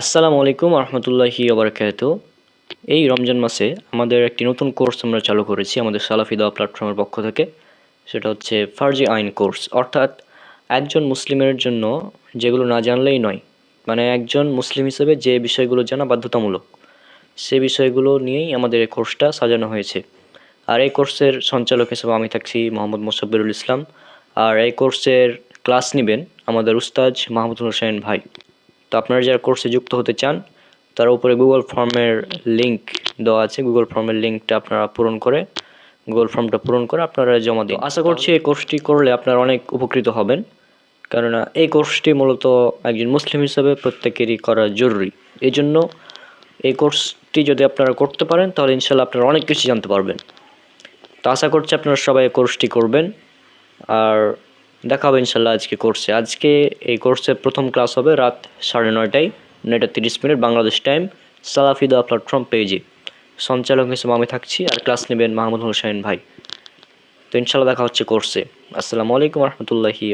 আসসালামু আলাইকুম রহমতুল্লাহি ওবরাকাত এই রমজান মাসে আমাদের একটি নতুন কোর্স আমরা চালু করেছি আমাদের সালাফি প্ল্যাটফর্মের পক্ষ থেকে। সেটা হচ্ছে ফার্জি আইন কোর্স। অর্থাৎ একজন মুসলিমের জন্য যেগুলো না জানলেই নয় মানে একজন মুসলিম হিসেবে যে বিষয়গুলো জানা বাধ্যতামূলক, সে বিষয়গুলো নিয়েই আমাদের এই কোর্সটা সাজানো হয়েছে। আর এই কোর্সের সঞ্চালক হিসেবে আমি থাকছি মোহাম্মদ মোসাব্বিরুল ইসলাম। আর এই কোর্সের ক্লাস নেবেন আমাদের উস্তাজ মাহমুদুল হোসেন ভাই। তো আপনারা যারা কোর্সে যুক্ত হতে চান, তার উপরে গুগল ফর্মের লিঙ্ক দেওয়া আছে। গুগল ফর্মের লিঙ্কটা আপনারা পূরণ করে গুগল ফর্মটা পূরণ করে আপনারা জমা দিন। আশা করছি এই কোর্সটি করলে আপনারা অনেক উপকৃত হবেন। কেননা এই কোর্সটি মূলত একজন মুসলিম হিসাবে প্রত্যেকেরই করা জরুরি। এই জন্য এই কোর্সটি যদি আপনারা করতে পারেন, তাহলে ইনশাল্লাহ আপনারা অনেক কিছু জানতে পারবেন। তো আশা করছি আপনারা সবাই কোর্সটি করবেন। আর দেখা হবে ইনশাল্লাহ আজকে কোর্সে আজকে এই কোর্সের প্রথম ক্লাস হবে রাত সাড়ে নয়টায়, নয়টা তিরিশ মিনিট, বাংলাদেশ টাইম সালাফিদা প্ল্যাটফর্ম পেজে সঞ্চালক হিসেবে আমি থাকছি আর ক্লাস নেবেন মাহমুদ হোসেন ভাই। তো ইনশাল্লাহ দেখা হচ্ছে কোর্সে আসসালামু আলাইকুম রহমতুল্লাহি